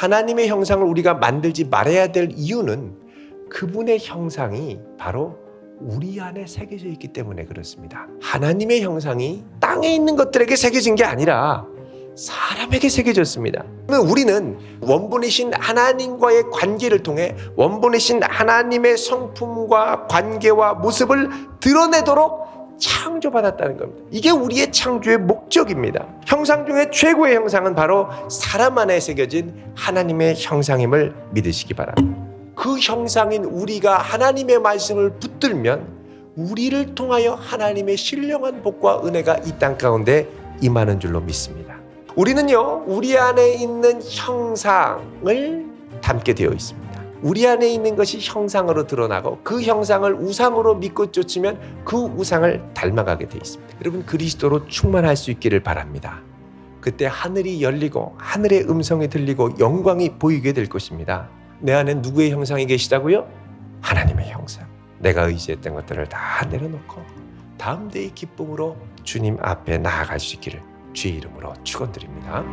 하나님의 형상을 우리가 만들지 말아야 될 이유는 그분의 형상이 바로 우리 안에 새겨져 있기 때문에 그렇습니다. 하나님의 형상이 땅에 있는 것들에게 새겨진 게 아니라 사람에게 새겨졌습니다. 그러면 우리는 원본이신 하나님과의 관계를 통해 원본이신 하나님의 성품과 관계와 모습을 드러내도록 창조받았다는 겁니다. 이게 우리의 창조의 목적입니다. 형상 중에 최고의 형상은 바로 사람 안에 새겨진 하나님의 형상임을 믿으시기 바랍니다. 그 형상인 우리가 하나님의 말씀을 붙들면 우리를 통하여 하나님의 신령한 복과 은혜가 이 땅 가운데 임하는 줄로 믿습니다. 우리는요, 우리 안에 있는 형상을 담게 되어 있습니다. 우리 안에 있는 것이 형상으로 드러나고 그 형상을 우상으로 믿고 쫓으면 그 우상을 닮아가게 되어 있습니다. 여러분 그리스도로 충만할 수 있기를 바랍니다. 그때 하늘이 열리고 하늘의 음성이 들리고 영광이 보이게 될 것입니다. 내 안에 누구의 형상이 계시다고요? 하나님의 형상. 내가 의지했던 것들을 다 내려놓고 다음 데의 기쁨으로 주님 앞에 나아갈 수 있기를 주의 이름으로 축원드립니다.